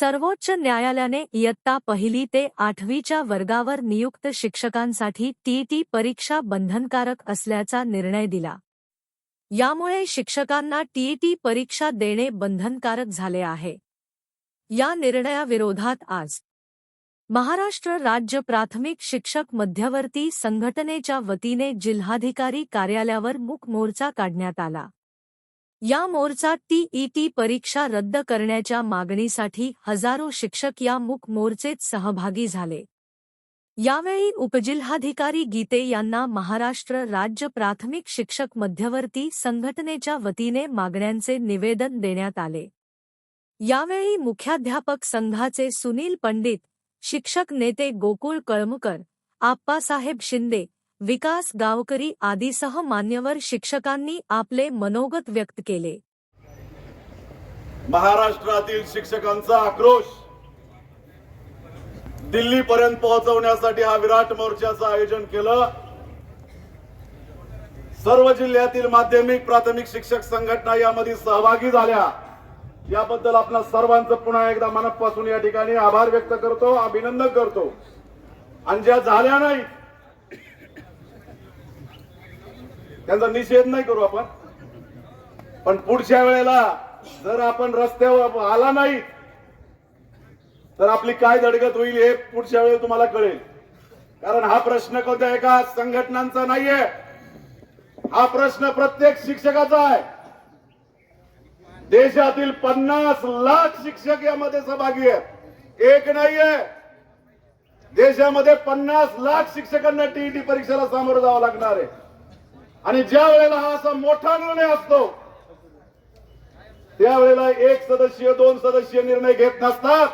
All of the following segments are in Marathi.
सर्वोच्च न्यायालयाने इयत्ता पहिली ते आठवीच्या वर्गावर नियुक्त शिक्षकांसाठी टीईटी परीक्षा बंधनकारक असल्याचा निर्णय दिला. यामुळे शिक्षकांना टीईटी परीक्षा देणे बंधनकारक झाले आहे. या निर्णयाविरोधात आज महाराष्ट्र राज्य प्राथमिक शिक्षक मध्यवर्ती संघटनेच्या वतीने जिल्हाधिकारी कार्यालयावर मूक मोर्चा काढण्यात आला. या मोर्चात टीईटी परीक्षा रद्द करण्याच्या मागणीसाठी हजारो शिक्षक या मूक मोर्चेत सहभागी झाले. यावेळी उपजिल्हाधिकारी गीते यांना महाराष्ट्र राज्य प्राथमिक शिक्षक मध्यवर्ती संघटनेच्या वतीने मागण्यांचे निवेदन देण्यात आले. यावेळी मुख्याध्यापक संघाचे सुनील पंडित शिक्षक नेते गोकुळ कळमकर आप्पासाहेब शिंदे विकास गावकरी आदीसह मान्यवर शिक्षकांनी आपले मनोगत व्यक्त केले. महाराष्ट्रातील शिक्षकांचा आक्रोश दिल्लीपर्यंत पोहोचवण्यासाठी हा विराट मोर्चाचं आयोजन केलं. सर्व जिल्ह्यातील माध्यमिक प्राथमिक शिक्षक संघटना यामध्ये सहभागी झाल्या. याबद्दल आपल्या सर्वांचं पुन्हा एकदा मनापासून या ठिकाणी आभार व्यक्त करतो अभिनंदन करतो. आणि ज्या झाल्या नाही त्यांचा निषेध नाही करू आपण. पण पुढच्या वेळेला जर आपण रस्त्यावर आला नाही तर आपली काय धडगत होईल हे पुढच्या वेळेला तुम्हाला कळेल. कारण हा प्रश्न कोणत्या एका संघटनांचा नाहीये. हा प्रश्न प्रत्येक शिक्षकाचा आहे. देशातील पन्नास लाख शिक्षक यामध्ये सहभागी आहेत. एक नाहीये. देशामध्ये पन्नास लाख शिक्षकांना टीईटी परीक्षेला सामोरं जावं लागणार आहे. आणि ज्या वेळेला हा असा मोठा निर्णय असतो त्यावेळेला एक सदस्यीय दोन सदस्यीय निर्णय घेत नसतात.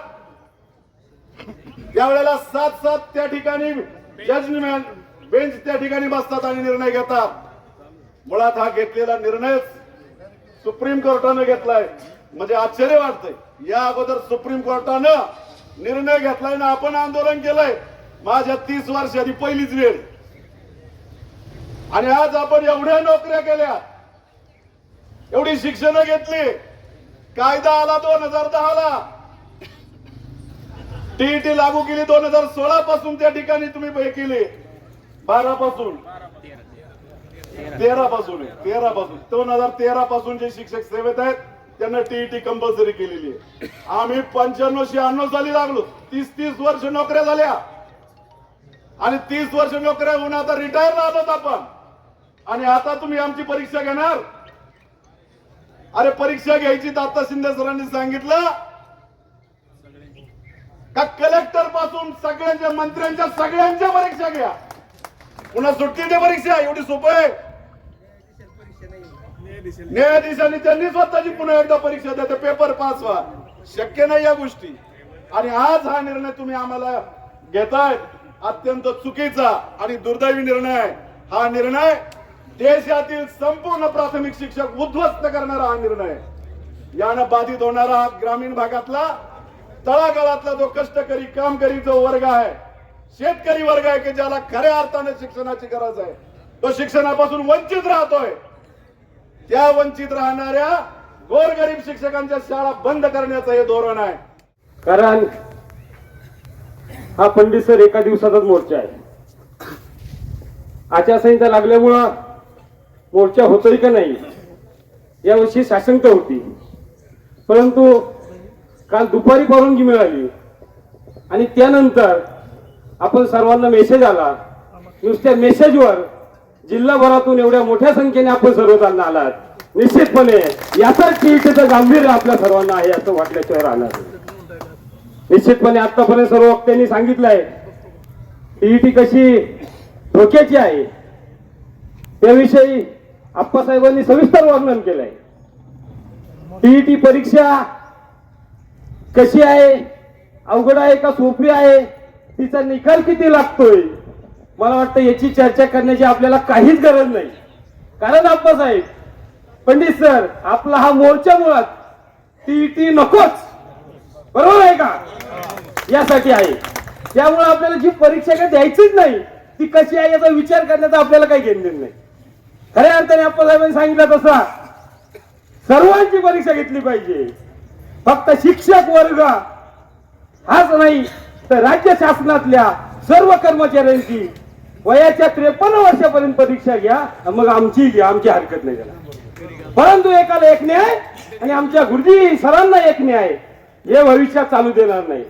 त्यावेळेला सात सात त्या ठिकाणी जजमेंट बेंच त्या ठिकाणी बसतात आणि निर्णय घेतात. मुळात हा घेतलेला निर्णयच सुप्रीम कोर्टानं घेतलाय. म्हणजे आश्चर्य वाटतंय. या अगोदर सुप्रीम कोर्टानं निर्णय घेतलाय ना आपण आंदोलन केलंय. माझ्या तीस वर्षाची पहिलीच वेळ. आणि आज आपण एवढ्या नोकऱ्या केल्या. एवढी शिक्षण घेतली. कायदा आला दोन हजार दहाला. टीईटी लागू केली दोन हजार सोळा पासून त्या ठिकाणी तुम्ही केली. बारा पासून. तेरा पासून तेरा पासून. दोन हजार तेरा पासून जे शिक्षक सेवेत आहेत त्यांना टीईटी कंपल्सरी केलेली आहे. आम्ही पंच्याण्णव शहाण्णव साली लागलो. तीस तीस वर्ष नोकऱ्या झाल्या. आणि तीस वर्ष नोकऱ्या होऊन आता रिटायर राहतो आपण. आणि आता तुम्ही आमची परीक्षा घेणार. अरे परीक्षा घ्यायची तर आता शिंदे सरांनी सांगितलं का कलेक्टरपासून सगळ्यांच्या मंत्र्यांच्या सगळ्यांच्या परीक्षा घ्या. पुन्हा सुट्टीच्या परीक्षा एवढी सोपं आहे. न्यायाधीशांनी त्यांनी स्वतःची पुन्हा एकदा परीक्षा द्या पेपर पास व्हा. शक्य नाही या गोष्टी. आणि आज हा निर्णय तुम्ही आम्हाला घेताय अत्यंत चुकीचा आणि दुर्दैवी निर्णय हा निर्णय देशातील संपूर्ण प्राथमिक शिक्षक उद्ध्वस्त करणारा हा निर्णय. यानं बाधित होणारा हा ग्रामीण भागातला तळागाळातला जो कष्टकरी कामकरी जो वर्ग आहे शेतकरी वर्ग आहे की ज्याला खऱ्या अर्थाने शिक्षणाची गरज आहे तो शिक्षणापासून वंचित राहतोय. त्या वंचित राहणाऱ्या गोरगरीब शिक्षकांच्या शाळा बंद करण्याचं हे धोरण आहे. कारण हा पंडित सर एका दिवसातच मोर्चा आहे. आचारसंहिता लागल्यामुळं मोर्चा होतोय का नाही यावर्षी साशंक होती. परंतु काल दुपारी परवानगी मिळाली. आणि त्यानंतर आपण सर्वांना मेसेज आला. नुसत्या मेसेजवर जिल्हाभरातून एवढ्या मोठ्या संख्येने आपण सर्वजण आलात. निश्चितपणे याचा टीईटीचं गांभीर्य आपल्या सर्वांना आहे असं वाटल्याशिवाय आलं निश्चितपणे आतापर्यंत सर्व वक्त्यांनी सांगितलंय टीईटी कशी धोक्याची आहे त्याविषयी आप्पासाहेबांनी सविस्तर वर्णन केलंय. टीईटी परीक्षा कशी आहे? अवघड आहे का सोपी आहे? तिचा निकाल किती लागतोय? मला वाटतं याची चर्चा करण्याची आपल्याला काहीच गरज नाही. कारण आप्पासाहेब पंडित सर आपला हा मोर्चा मुळात टीईटी नकोच. बरोबर आहे का? यासाठी आहे. त्यामुळे आपल्याला जी परीक्षा काय द्यायचीच नाही ती कशी आहे याचा विचार करण्याचा आपल्याला काही घेणं नाही. खऱ्या अर्थाने आप्पासाहेबांनी सांगितलं तसा. सर्वांची परीक्षा घेतली पाहिजे. फक्त शिक्षक वर्ग हाच नाही तर राज्य शासनातल्या सर्व कर्मचाऱ्यांची वयाच्या त्रेपन्न वर्षापर्यंत परीक्षा घ्या मग आमची घ्या आमची हरकत नाही त्याला. परंतु एकाला एक न्याय आणि आमच्या गुरुजी सरांना एक न्याय. हे भविष्यात चालू देणार नाही.